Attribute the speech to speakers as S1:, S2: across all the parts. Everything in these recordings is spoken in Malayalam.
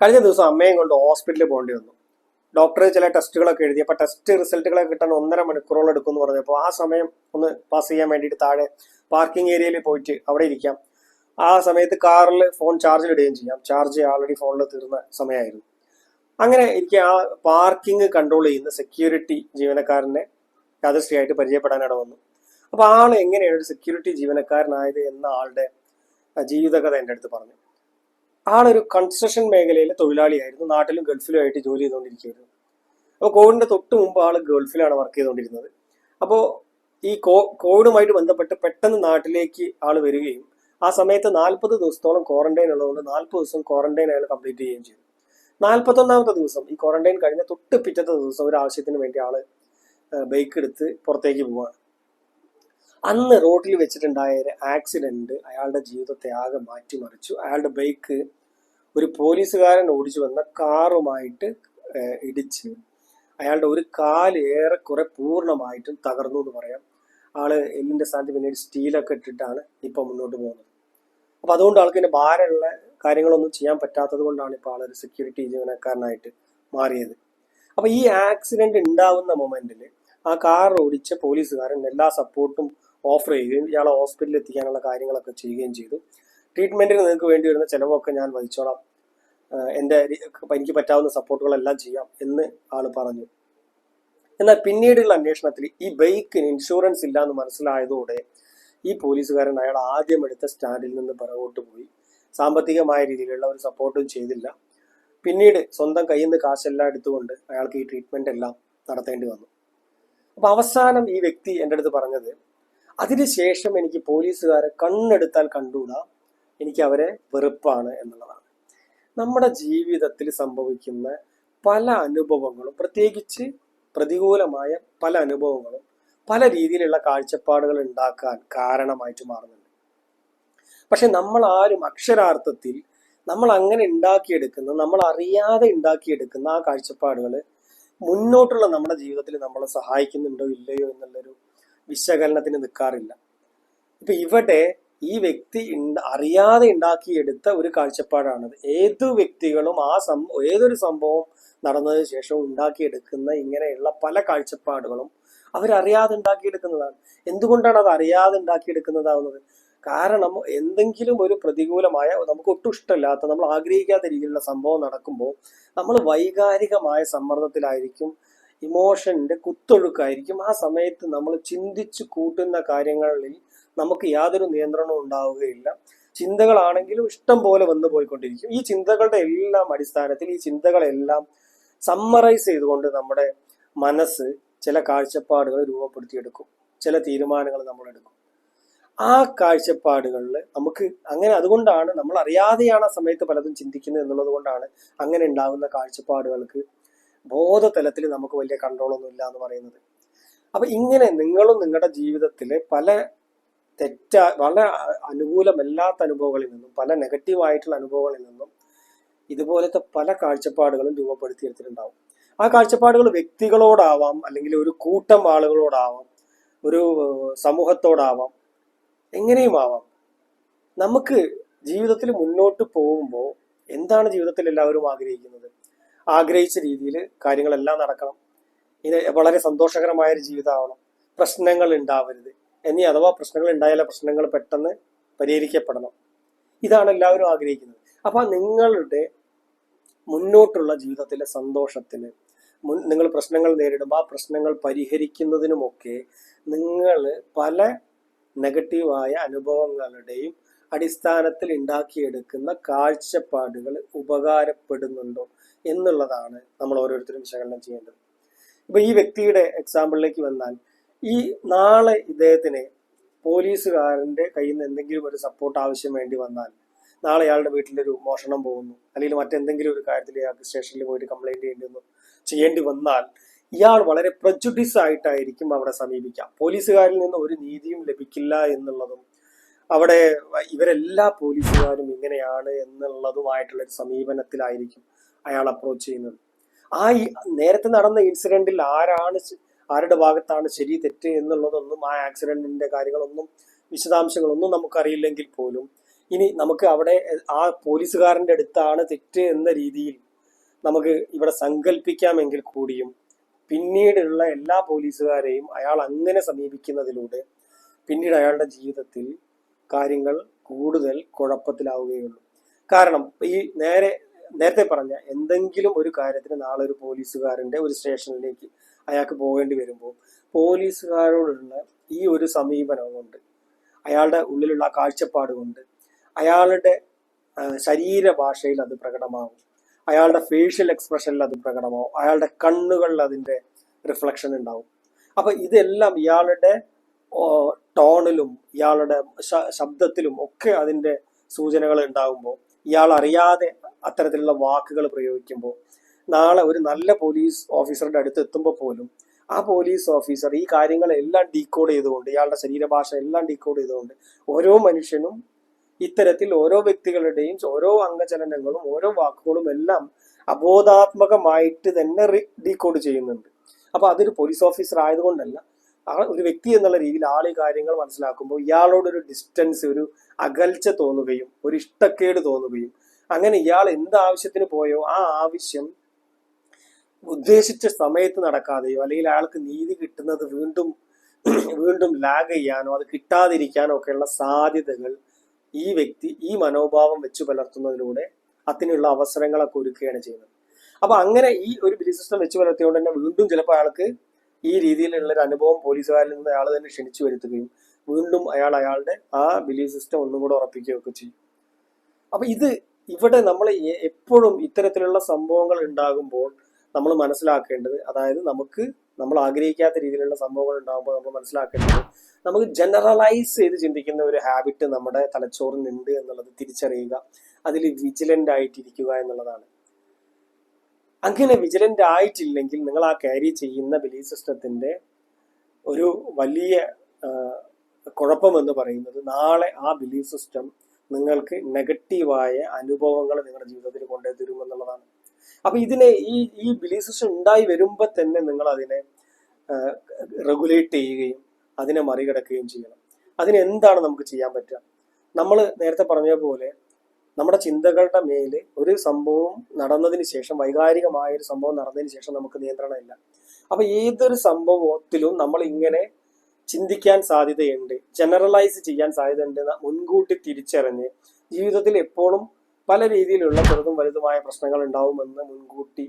S1: കഴിഞ്ഞ ദിവസം അമ്മയും കൊണ്ട് ഹോസ്പിറ്റലിൽ പോകേണ്ടി വന്നു. ഡോക്ടർ ചില ടെസ്റ്റുകളൊക്കെ എഴുതി. അപ്പോൾ ടെസ്റ്റ് റിസൾട്ടുകളൊക്കെ കിട്ടാൻ ഒന്നര മണിക്കൂറോളം എടുക്കുമെന്ന് പറഞ്ഞപ്പോൾ ആ സമയം ഒന്ന് പാസ് ചെയ്യാൻ വേണ്ടിയിട്ട് താഴെ പാർക്കിംഗ് ഏരിയയിൽ പോയിട്ട് അവിടെ ഇരിക്കാം. ആ സമയത്ത് കാറിൽ ഫോൺ ചാർജിലിടുകയും ചെയ്യാം. ചാർജ് ആൾറെഡി ഫോണിൽ തീർന്ന സമയമായിരുന്നു. അങ്ങനെ എനിക്ക് ആ പാർക്കിംഗ് കൺട്രോൾ ചെയ്യുന്ന സെക്യൂരിറ്റി ജീവനക്കാരനെ യാദൃശ്രീയായിട്ട് പരിചയപ്പെടാനിട വന്നു അപ്പോൾ ആൾ എങ്ങനെയാണ് ഒരു സെക്യൂരിറ്റി ജീവനക്കാരനായത് എന്ന ആളുടെ ജീവിതകഥ എന്റെ അടുത്ത് പറഞ്ഞു. ആളൊരു കൺസ്ട്രക്ഷൻ മേഖലയിലെ തൊഴിലാളിയായിരുന്നു. നാട്ടിലും ഗൾഫിലും ആയിട്ട് ജോലി ചെയ്തുകൊണ്ടിരിക്കുകയായിരുന്നു. അപ്പോൾ കോവിഡിന്റെ തൊട്ട് മുമ്പ് ആൾ ഗൾഫിലാണ് വർക്ക് ചെയ്തുകൊണ്ടിരുന്നത്. അപ്പോൾ ഈ കോ കോവിഡുമായിട്ട് ബന്ധപ്പെട്ട് പെട്ടെന്ന് നാട്ടിലേക്ക് ആൾ വരികയും ആ സമയത്ത് നാൽപ്പത് ദിവസത്തോളം ക്വാറന്റൈൻ ഉള്ളതുകൊണ്ട് നാൽപ്പത് ദിവസം ക്വാറന്റൈൻ അയാൾ കംപ്ലീറ്റ് ചെയ്യുകയും ചെയ്തു. നാൽപ്പത്തൊന്നാമത്തെ ദിവസം ഈ ക്വാറന്റൈൻ കഴിഞ്ഞ തൊട്ട് പിറ്റത്തെ ദിവസം ഒരു ആവശ്യത്തിന് വേണ്ടി ആൾ ബൈക്ക് എടുത്ത് പുറത്തേക്ക് പോവാണ്. അന്ന് റോഡിൽ വെച്ചിട്ടുണ്ടായ ഒരു ആക്സിഡന്റ് അയാളുടെ ജീവിതത്തെ ആകെ മാറ്റിമറിച്ചു അയാളുടെ ബൈക്ക് ഒരു പോലീസുകാരൻ ഓടിച്ചു വന്ന കാറുമായിട്ട് ഇടിച്ച് അയാളുടെ ഒരു കാൽ ഏറെക്കുറെ പൂർണമായിട്ടും തകർന്നു എന്ന് പറയാം. ആൾ എല്ലിന്റെ സ്ഥാനത്ത് പിന്നീട് സ്റ്റീലൊക്കെ ഇട്ടിട്ടാണ് ഇപ്പൊ മുന്നോട്ട് പോകുന്നത്. അപ്പൊ അതുകൊണ്ട് ആൾക്ക് പിന്നെ ഭാരമുള്ള കാര്യങ്ങളൊന്നും ചെയ്യാൻ പറ്റാത്തത് കൊണ്ടാണ് ഇപ്പോൾ ആളൊരു സെക്യൂരിറ്റി ജീവനക്കാരനായിട്ട് മാറിയത്. അപ്പൊ ഈ ആക്സിഡന്റ് ഉണ്ടാവുന്ന മൊമെന്റിൽ ആ കാർ ഓടിച്ച പോലീസുകാരൻ എല്ലാ സപ്പോർട്ടും ഓഫർ ചെയ്യുകയും ഇയാളെ ഹോസ്പിറ്റലിൽ എത്തിക്കാനുള്ള കാര്യങ്ങളൊക്കെ ചെയ്യുകയും ചെയ്തു. ട്രീറ്റ്മെന്റിന് നിങ്ങൾക്ക് വേണ്ടി വരുന്ന ചിലവൊക്കെ ഞാൻ വഹിച്ചോളാം. എന്റെ എനിക്ക് പറ്റാവുന്ന സപ്പോർട്ടുകളെല്ലാം ചെയ്യാം എന്ന് ആൾ പറഞ്ഞു. എന്നാൽ പിന്നീടുള്ള അന്വേഷണത്തിൽ ഈ ബൈക്കിന് ഇൻഷുറൻസ് ഇല്ല എന്ന് മനസ്സിലായതോടെ ഈ പോലീസുകാരൻ അയാൾ ആദ്യം എടുത്ത സ്റ്റാൻഡിൽ നിന്ന് പിറകോട്ട് പോയി. സാമ്പത്തികമായ രീതിയിലുള്ള ഒരു സപ്പോർട്ടും ചെയ്തില്ല. പിന്നീട് സ്വന്തം കയ്യിൽ നിന്ന് കാശെല്ലാം എടുത്തുകൊണ്ട് അയാൾക്ക് ഈ ട്രീറ്റ്മെന്റ് എല്ലാം നടത്തേണ്ടി വന്നു. അപ്പോൾ അവസാനം ഈ വ്യക്തി എന്റെ അടുത്ത് പറഞ്ഞത് അതിനുശേഷം എനിക്ക് പോലീസുകാരെ കണ്ണെടുത്താൽ കണ്ടുകൂടാ എനിക്ക് അവരെ വെറുപ്പാണ് എന്നുള്ളതാണ്. നമ്മുടെ ജീവിതത്തിൽ സംഭവിക്കുന്ന പല അനുഭവങ്ങളും പ്രത്യേകിച്ച് പ്രതികൂലമായ പല അനുഭവങ്ങളും പല രീതിയിലുള്ള കാഴ്ചപ്പാടുകൾ ഉണ്ടാക്കാൻ കാരണമായിട്ട് മാറുന്നുണ്ട്. പക്ഷെ നമ്മൾ ആരും അക്ഷരാർത്ഥത്തിൽ നമ്മൾ അങ്ങനെ ഉണ്ടാക്കിയെടുക്കുന്ന നമ്മൾ അറിയാതെ ഉണ്ടാക്കിയെടുക്കുന്ന ആ കാഴ്ചപ്പാടുകൾ മുന്നോട്ടുള്ള നമ്മുടെ ജീവിതത്തിൽ നമ്മളെ സഹായിക്കുന്നുണ്ടോ ഇല്ലയോ എന്നുള്ളൊരു വിശകലനത്തിന് നിൽക്കാറില്ല ഇപ്പൊ ഇവിടെ ഈ വ്യക്തി അറിയാതെ ഉണ്ടാക്കിയെടുത്ത ഒരു കാഴ്ചപ്പാടാണത്. ഏതു വ്യക്തികളും ആ സം ഏതൊരു സംഭവം നടന്നതിന് ശേഷം ഉണ്ടാക്കിയെടുക്കുന്ന ഇങ്ങനെയുള്ള പല കാഴ്ചപ്പാടുകളും അവരറിയാതെ ഉണ്ടാക്കിയെടുക്കുന്നതാണ് എന്തുകൊണ്ടാണ് അത് അറിയാതെ ഉണ്ടാക്കിയെടുക്കുന്നതാവുന്നത് കാരണം എന്തെങ്കിലും ഒരു പ്രതികൂലമായ നമുക്ക് ഒട്ടും ഇഷ്ടമില്ലാത്ത നമ്മൾ ആഗ്രഹിക്കാത്ത രീതിയിലുള്ള സംഭവം നടക്കുമ്പോൾ നമ്മൾ വൈകാരികമായ സമ്മർദ്ദത്തിലായിരിക്കും ഇമോഷന്റെ കുത്തൊഴുക്കായിരിക്കും. ആ സമയത്ത് നമ്മൾ ചിന്തിച്ച് കൂട്ടുന്ന കാര്യങ്ങളിൽ നമുക്ക് യാതൊരു നിയന്ത്രണവും ഉണ്ടാവുകയില്ല. ചിന്തകളാണെങ്കിലും ഇഷ്ടം പോലെ വന്നു പോയിക്കൊണ്ടിരിക്കും. ഈ ചിന്തകളുടെ എല്ലാം അടിസ്ഥാനത്തിൽ ഈ ചിന്തകളെല്ലാം സമ്മറൈസ് ചെയ്തുകൊണ്ട് നമ്മുടെ മനസ്സ് ചില കാഴ്ചപ്പാടുകൾ രൂപപ്പെടുത്തിയെടുക്കും. ചില തീരുമാനങ്ങൾ നമ്മൾ എടുക്കും ആ കാഴ്ചപ്പാടുകളിൽ നമുക്ക് അങ്ങനെ അതുകൊണ്ടാണ് നമ്മൾ അറിയാതെയാണ് ആ സമയത്ത് പലതും ചിന്തിക്കുന്നത് എന്നുള്ളത് കൊണ്ടാണ് അങ്ങനെ ഉണ്ടാകുന്ന കാഴ്ചപ്പാടുകൾക്ക് ബോധതലത്തിൽ നമുക്ക് വലിയ കൺട്രോളൊന്നും ഇല്ല എന്ന് പറയുന്നത്. അപ്പൊ ഇങ്ങനെ നിങ്ങളും നിങ്ങളുടെ ജീവിതത്തിൽ പല തെറ്റ വളരെ അനുകൂലമല്ലാത്ത അനുഭവങ്ങളിൽ നിന്നും പല നെഗറ്റീവായിട്ടുള്ള അനുഭവങ്ങളിൽ നിന്നും ഇതുപോലത്തെ പല കാഴ്ചപ്പാടുകളും രൂപപ്പെടുത്തിയെടുത്തിട്ടുണ്ടാവും ആ കാഴ്ചപ്പാടുകൾ വ്യക്തികളോടാവാം അല്ലെങ്കിൽ ഒരു കൂട്ടം ആളുകളോടാവാം ഒരു സമൂഹത്തോടാവാം എങ്ങനെയും ആവാം. നമുക്ക് ജീവിതത്തിൽ മുന്നോട്ട് പോകുമ്പോൾ എന്താണ് ജീവിതത്തിൽ എല്ലാവരും ആഗ്രഹിക്കുന്നത്? ആഗ്രഹിച്ച രീതിയിൽ കാര്യങ്ങളെല്ലാം നടക്കണം. ഇത് വളരെ സന്തോഷകരമായ ഒരു ജീവിതമാവണം. പ്രശ്നങ്ങൾ ഉണ്ടാവരുത്. ഇനി അഥവാ പ്രശ്നങ്ങൾ ഉണ്ടായാൽ പ്രശ്നങ്ങൾ പെട്ടെന്ന് പരിഹരിക്കപ്പെടണം. ഇതാണ് എല്ലാവരും ആഗ്രഹിക്കുന്നത്. അപ്പൊ നിങ്ങളുടെ മുന്നോട്ടുള്ള ജീവിതത്തിലെ സന്തോഷത്തിന് മുൻ നിങ്ങൾ പ്രശ്നങ്ങൾ നേരിടുമ്പോൾ ആ പ്രശ്നങ്ങൾ പരിഹരിക്കുന്നതിനുമൊക്കെ നിങ്ങൾ പല നെഗറ്റീവായ അനുഭവങ്ങളുടെയും അടിസ്ഥാനത്തിൽ ഉണ്ടാക്കിയെടുക്കുന്ന കാഴ്ചപ്പാടുകൾ ഉപകാരപ്പെടുന്നുണ്ടോ? എന്നുള്ളതാണ് നമ്മൾ ഓരോരുത്തരും വിശകലനം ചെയ്യേണ്ടത്. ഇപ്പൊ ഈ വ്യക്തിയുടെ എക്സാമ്പിളിലേക്ക് വന്നാൽ ഈ നാളെ ഇദ്ദേഹത്തിന് പോലീസുകാരന്റെ കയ്യിൽ നിന്ന് എന്തെങ്കിലും ഒരു സപ്പോർട്ട് ആവശ്യം വേണ്ടി വന്നാൽ നാളെ അയാളുടെ വീട്ടിലൊരു മോഷണം പോകുന്നു അല്ലെങ്കിൽ മറ്റെന്തെങ്കിലും ഒരു കാര്യത്തിൽ അയാൾക്ക് സ്റ്റേഷനിൽ പോയിട്ട് കംപ്ലൈന്റ് ചെയ്യേണ്ടി വന്നു ചെയ്യേണ്ടി വന്നാൽ ഇയാൾ വളരെ പ്രജുഡിസ് ആയിട്ടായിരിക്കും അവിടെ സമീപിക്കാം. പോലീസുകാരിൽ നിന്ന് ഒരു നീതിയും ലഭിക്കില്ല എന്നുള്ളതും അവിടെ ഇവരെല്ലാ പോലീസുകാരും ഇങ്ങനെയാണ് എന്നുള്ളതുമായിട്ടുള്ള ഒരു സമീപനത്തിലായിരിക്കും. അയാൾ അപ്രോച്ച് ചെയ്യുന്നത്. ആ നേരത്തെ നടന്ന ഇൻസിഡന്റിൽ ആരാണ് ആരുടെ ഭാഗത്താണ് ശരി തെറ്റ് എന്നുള്ളതൊന്നും ആ ആക്സിഡന്റിന്റെ കാര്യങ്ങളൊന്നും വിശദാംശങ്ങളൊന്നും നമുക്കറിയില്ലെങ്കിൽ പോലും ഇനി നമുക്ക് അവിടെ ആ പോലീസുകാരന്റെ അടുത്താണ് തെറ്റ് എന്ന രീതിയിൽ നമുക്ക് ഇവിടെ സങ്കല്പിക്കാമെങ്കിൽ കൂടിയും പിന്നീടുള്ള എല്ലാ പോലീസുകാരെയും അയാൾ അങ്ങനെ സമീപിക്കുന്നതിലൂടെ പിന്നീട് അയാളുടെ ജീവിതത്തിൽ കാര്യങ്ങൾ കൂടുതൽ കുഴപ്പത്തിലാവുകയുള്ളൂ. കാരണം ഈ നേരെ നേരത്തെ പറഞ്ഞ എന്തെങ്കിലും ഒരു കാര്യത്തിന് നാളെ ഒരു പോലീസുകാരന്റെ ഒരു സ്റ്റേഷനിലേക്ക് അയാൾക്ക് പോകേണ്ടി വരുമ്പോൾ പോലീസുകാരോടുള്ള ഈ ഒരു സമീപനം കൊണ്ട് അയാളുടെ ഉള്ളിലുള്ള കാഴ്ചപ്പാട് കൊണ്ട് അയാളുടെ ശരീരഭാഷയിൽ അത് പ്രകടമാകും അയാളുടെ ഫേഷ്യൽ എക്സ്പ്രഷനിൽ അത് പ്രകടമാവും അയാളുടെ കണ്ണുകളിൽ അതിന്റെ റിഫ്ലക്ഷൻ ഉണ്ടാവും. അപ്പൊ ഇതെല്ലാം ഇയാളുടെ ടോണിലും ഇയാളുടെ ശബ്ദത്തിലും ഒക്കെ അതിന്റെ സൂചനകൾ ഉണ്ടാകുമ്പോൾ ഇയാൾ അറിയാതെ അത്തരത്തിലുള്ള വാക്കുകൾ പ്രയോഗിക്കുമ്പോൾ നാളെ ഒരു നല്ല പോലീസ് ഓഫീസറുടെ അടുത്ത് എത്തുമ്പോൾ പോലും ആ പോലീസ് ഓഫീസർ ഈ കാര്യങ്ങളെല്ലാം ഡീകോഡ് ചെയ്തുകൊണ്ട് ഇയാളുടെ ശരീരഭാഷ എല്ലാം ഡീകോഡ് ചെയ്തുകൊണ്ട് ഓരോ മനുഷ്യനും ഇത്തരത്തിൽ ഓരോ വ്യക്തികളുടെയും ഓരോ അംഗചലനങ്ങളും ഓരോ വാക്കുകളും എല്ലാം അബോധാത്മകമായിട്ട് തന്നെ ഡീകോഡ് ചെയ്യുന്നുണ്ട്. അപ്പൊ അതൊരു പോലീസ് ഓഫീസർ ആയതുകൊണ്ടല്ല ആ ഒരു വ്യക്തി എന്നുള്ള രീതിയിൽ ആൾ ഈ കാര്യങ്ങൾ മനസ്സിലാക്കുമ്പോൾ ഇയാളോടൊരു ഡിസ്റ്റൻസ് ഒരു അകൽച്ച തോന്നുകയും ഒരു ഇഷ്ടക്കേട് തോന്നുകയും അങ്ങനെ ഇയാൾ എന്ത് ആവശ്യത്തിന് പോയോ? ആ ആവശ്യം ഉദ്ദേശിച്ച സമയത്ത് നടക്കാതെയോ അല്ലെങ്കിൽ അയാൾക്ക് നീതി കിട്ടുന്നത് വീണ്ടും വീണ്ടും ലാഗ് ചെയ്യാനോ അത് കിട്ടാതിരിക്കാനോ ഒക്കെയുള്ള സാധ്യതകൾ ഈ വ്യക്തി ഈ മനോഭാവം വെച്ചു പുലർത്തുന്നതിലൂടെ അതിനുള്ള അവസരങ്ങളൊക്കെ ഒരുക്കുകയാണ് ചെയ്യുന്നത്. അപ്പൊ അങ്ങനെ ഈ ഒരു ബിലീഫ് സിസ്റ്റം വെച്ച് പുലർത്തിയോണ്ട് തന്നെ വീണ്ടും ചിലപ്പോൾ അയാൾക്ക് ഈ രീതിയിലുള്ള ഒരു അനുഭവം പോലീസുകാരിൽ നിന്ന് അയാൾ തന്നെ ക്ഷണിച്ചു വരുത്തുകയും വീണ്ടും അയാൾ അയാളുടെ ആ ബിലീഫ് സിസ്റ്റം ഒന്നും കൂടെ ഉറപ്പിക്കുകയൊക്കെ ചെയ്യും. അപ്പൊ ഇത് ഇവിടെ നമ്മൾ എപ്പോഴും ഇത്തരത്തിലുള്ള സംഭവങ്ങൾ ഉണ്ടാകുമ്പോൾ നമ്മൾ മനസ്സിലാക്കേണ്ടത് അതായത് നമുക്ക് നമ്മൾ ആഗ്രഹിക്കാത്ത രീതിയിലുള്ള സംഭവങ്ങൾ ഉണ്ടാകുമ്പോൾ നമ്മൾ മനസ്സിലാക്കേണ്ടത് നമുക്ക് ജനറലൈസ് ചെയ്ത് ചിന്തിക്കുന്ന ഒരു ഹാബിറ്റ് നമ്മുടെ തലച്ചോറിനുണ്ട് എന്നുള്ളത് തിരിച്ചറിയുക അതിൽ വിജിലന്റ് ആയിട്ടിരിക്കുക എന്നുള്ളതാണ്. അങ്ങനെ വിജിലന്റ് ആയിട്ടില്ലെങ്കിൽ നിങ്ങൾ ആ ക്യാരി ചെയ്യുന്ന ബിലീഫ് സിസ്റ്റത്തിന്റെ ഒരു വലിയ കുഴപ്പമെന്ന് പറയുന്നത് നാളെ ആ ബിലീഫ് സിസ്റ്റം നിങ്ങൾക്ക് നെഗറ്റീവായ അനുഭവങ്ങൾ നിങ്ങളുടെ ജീവിതത്തിൽ കൊണ്ടുതരും എന്നുള്ളതാണ്. അപ്പൊ ഇതിനെ ഈ ഈ ബിലീഫ് സിസ്റ്റം ഉണ്ടായി വരുമ്പോൾ തന്നെ നിങ്ങൾ അതിനെ റെഗുലേറ്റ് ചെയ്യുകയും അതിനെ മറികടക്കുകയും ചെയ്യണം. അതിനെന്താണ് നമുക്ക് ചെയ്യാൻ പറ്റുക? നമ്മൾ നേരത്തെ പറഞ്ഞ പോലെ നമ്മുടെ ചിന്തകളുടെ മേൽ ഒരു സംഭവം നടന്നതിന് ശേഷം വൈകാരികമായ ഒരു സംഭവം നടന്നതിന് ശേഷം നമുക്ക് നിയന്ത്രണമില്ല അപ്പൊ ഏതൊരു സംഭവത്തിലും നമ്മൾ ഇങ്ങനെ ചിന്തിക്കാൻ സാധ്യതയുണ്ട് ജനറലൈസ് ചെയ്യാൻ സാധ്യതയുണ്ട് എന്ന് മുൻകൂട്ടി തിരിച്ചറിഞ്ഞ് ജീവിതത്തിൽ എപ്പോഴും പല രീതിയിലുള്ള ചെറുതും വലുതുമായ പ്രശ്നങ്ങൾ ഉണ്ടാവുമെന്ന് മുൻകൂട്ടി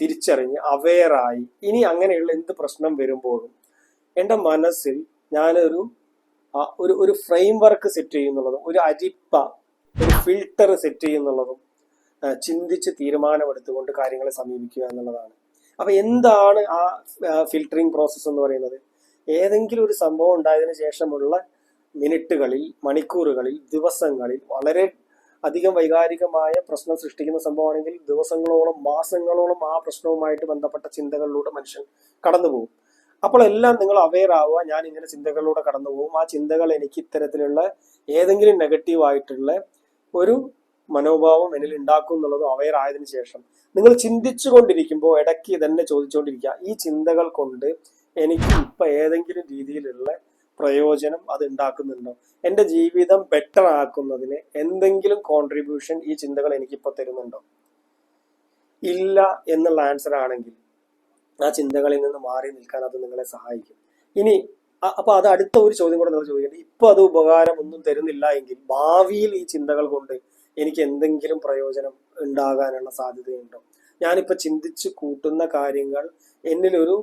S1: തിരിച്ചറിഞ്ഞ് അവെയറായി ഇനി അങ്ങനെയുള്ള എന്ത് പ്രശ്നം വരുമ്പോഴും എന്റെ മനസ്സിൽ ഞാനൊരു ഒരു ഒരു ഫ്രെയിം വർക്ക് സെറ്റ് ചെയ്യുന്നുള്ളതും ഒരു അരിപ്പ ഒരു ഫിൽട്ടർ സെറ്റ് ചെയ്യുന്നുള്ളതും ചിന്തിച്ച് തീരുമാനമെടുത്തുകൊണ്ട് കാര്യങ്ങളെ സമീപിക്കുക എന്നുള്ളതാണ്. അപ്പൊ എന്താണ് ആ ഫിൽട്ടറിങ് പ്രോസസ്സ് എന്ന് പറയുന്നത്? ഏതെങ്കിലും ഒരു സംഭവം ഉണ്ടായതിനു ശേഷമുള്ള മിനിറ്റുകളിൽ മണിക്കൂറുകളിൽ ദിവസങ്ങളിൽ വളരെ അധികം വൈകാരികമായ പ്രശ്നം സൃഷ്ടിക്കുന്ന സംഭവമാണെങ്കിൽ ദിവസങ്ങളോളം മാസങ്ങളോളം ആ പ്രശ്നവുമായിട്ട് ബന്ധപ്പെട്ട ചിന്തകളിലൂടെ മനുഷ്യൻ കടന്നു പോകും അപ്പോൾ എല്ലാം നിങ്ങൾ അവെയർ ആവുക ഞാൻ ഇങ്ങനെ ചിന്തകളിലൂടെ കടന്നു പോകും ആ ചിന്തകൾ എനിക്ക് ഇത്തരത്തിലുള്ള ഏതെങ്കിലും നെഗറ്റീവ് ആയിട്ടുള്ള ഒരു മനോഭാവം എന്നിൽ ഉണ്ടാക്കും എന്നുള്ളത് അവെയർ ആയതിനു ശേഷം നിങ്ങൾ ചിന്തിച്ചു കൊണ്ടിരിക്കുമ്പോൾ ഇടയ്ക്ക് തന്നെ ചോദിച്ചുകൊണ്ടിരിക്കുക. ഈ ചിന്തകൾ കൊണ്ട് എനിക്ക് ഇപ്പൊ ഏതെങ്കിലും രീതിയിലുള്ള പ്രയോജനം അത് ഉണ്ടാക്കുന്നുണ്ടോ എന്റെ ജീവിതം ബെറ്റർ ആക്കുന്നതിന് എന്തെങ്കിലും കോൺട്രിബ്യൂഷൻ ഈ ചിന്തകൾ എനിക്ക് ഇപ്പൊ തരുന്നുണ്ടോ? ഇല്ല എന്നുള്ള ആൻസർ ആണെങ്കിൽ ആ ചിന്തകളിൽ നിന്ന് മാറി നിൽക്കാൻ അത് നിങ്ങളെ സഹായിക്കും. ഇനി അപ്പൊ അത് അടുത്ത ഒരു ചോദ്യം കൂടെ നിങ്ങൾ ചോദിക്കേണ്ടത് ഇപ്പൊ അത് ഉപകാരം ഒന്നും തരുന്നില്ല എങ്കിൽ ഭാവിയിൽ ഈ ചിന്തകൾ കൊണ്ട് എനിക്ക് എന്തെങ്കിലും പ്രയോജനം ഉണ്ടാകാനുള്ള സാധ്യതയുണ്ടോ? ഞാനിപ്പോ ചിന്തിച്ച് കൂട്ടുന്ന കാര്യങ്ങൾ എന്നിലൊരു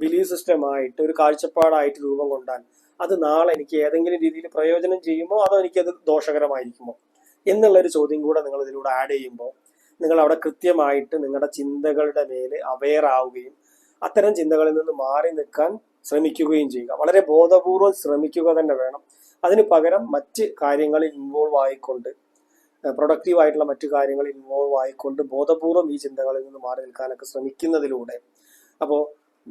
S1: ബിലീഫ് സിസ്റ്റമായിട്ട് ഒരു കാഴ്ചപ്പാടായിട്ട് രൂപം കൊണ്ടാൽ അത് നാളെ എനിക്ക് ഏതെങ്കിലും രീതിയിൽ പ്രയോജനം ചെയ്യുമോ? അതോ എനിക്കത് ദോഷകരമായിരിക്കുമോ? എന്നുള്ള ഒരു ചോദ്യം കൂടെ നിങ്ങൾ ഇതിലൂടെ ആഡ് ചെയ്യുമ്പോൾ നിങ്ങൾ അവിടെ കൃത്യമായിട്ട് നിങ്ങളുടെ ചിന്തകളുടെ മേലെ അവെയർ ആവുകയും അത്തരം ചിന്തകളിൽ നിന്ന് മാറി നിൽക്കാൻ ശ്രമിക്കുകയും ചെയ്യുക. വളരെ ബോധപൂർവം ശ്രമിക്കുക തന്നെ വേണം. അതിന് പകരം മറ്റ് കാര്യങ്ങളിൽ ഇൻവോൾവ് ആയിക്കൊണ്ട് പ്രൊഡക്റ്റീവ് ആയിട്ടുള്ള മറ്റു കാര്യങ്ങളിൽ ഇൻവോൾവ് ആയിക്കൊണ്ട് ബോധപൂർവം ഈ ചിന്തകളിൽ നിന്ന് മാറി നിൽക്കാനൊക്കെ ശ്രമിക്കുന്നതിലൂടെ. അപ്പോൾ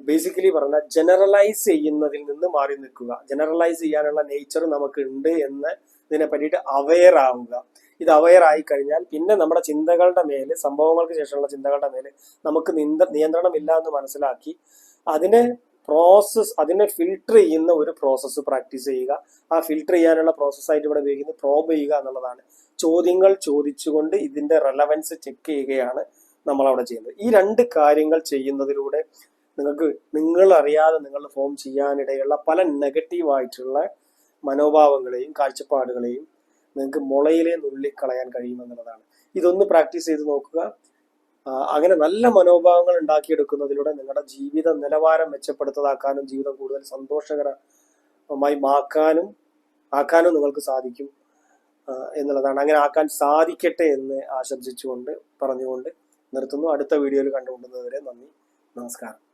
S1: ബേസിക്കലി പറഞ്ഞാൽ ജനറലൈസ് ചെയ്യുന്നതിൽ നിന്ന് മാറി നിൽക്കുക. ജനറലൈസ് ചെയ്യാനുള്ള നേച്ചർ നമുക്ക് ഉണ്ട് എന്ന് ഇതിനെ പറ്റിയിട്ട് അവെയർ ആവുക. ഇത് അവെയർ ആയി കഴിഞ്ഞാൽ പിന്നെ നമ്മുടെ ചിന്തകളുടെ മേലെ സംഭവങ്ങൾക്ക് ശേഷമുള്ള ചിന്തകളുടെ മേലെ നമുക്ക് നിന്ത- നിയന്ത്രണമില്ല എന്ന് മനസ്സിലാക്കി അതിനെ പ്രോസസ്സ് അതിനെ ഫിൽട്ടർ ചെയ്യുന്ന ഒരു പ്രോസസ്സ് പ്രാക്ടീസ് ചെയ്യുക. ആ ഫിൽട്ടർ ചെയ്യാനുള്ള പ്രോസസ്സായിട്ട് ഇവിടെ ഉപയോഗിക്കുന്നത് പ്രോബ് ചെയ്യുക എന്നുള്ളതാണ്. ചോദ്യങ്ങൾ ചോദിച്ചുകൊണ്ട് ഇതിന്റെ റെലവൻസ് ചെക്ക് ചെയ്യുകയാണ് നമ്മൾ അവിടെ ചെയ്യുന്നത്. ഈ രണ്ട് കാര്യങ്ങൾ ചെയ്യുന്നതിലൂടെ നിങ്ങൾക്ക് നിങ്ങൾ അറിയാതെ നിങ്ങൾ ഫോം ചെയ്യാനിടയുള്ള പല നെഗറ്റീവായിട്ടുള്ള മനോഭാവങ്ങളെയും കാഴ്ചപ്പാടുകളെയും നിങ്ങൾക്ക് മുളയിലെ നുള്ളിക്കളയാൻ കഴിയുമെന്നുള്ളതാണ് ഇതൊന്ന് പ്രാക്ടീസ് ചെയ്ത് നോക്കുക. അങ്ങനെ നല്ല മനോഭാവങ്ങൾ ഉണ്ടാക്കിയെടുക്കുന്നതിലൂടെ നിങ്ങളുടെ ജീവിത നിലവാരം മെച്ചപ്പെടുത്തതാക്കാനും ജീവിതം കൂടുതൽ സന്തോഷകരമായി മാക്കാനും ആക്കാനും നിങ്ങൾക്ക് സാധിക്കും എന്നുള്ളതാണ്. അങ്ങനെ ആക്കാൻ സാധിക്കട്ടെ എന്ന് ആശംസിച്ചുകൊണ്ട് പറഞ്ഞുകൊണ്ട് നിർത്തുന്നു. അടുത്ത വീഡിയോയിൽ കണ്ടുകൊണ്ടുന്നതുവരെ നന്ദി. നമസ്കാരം.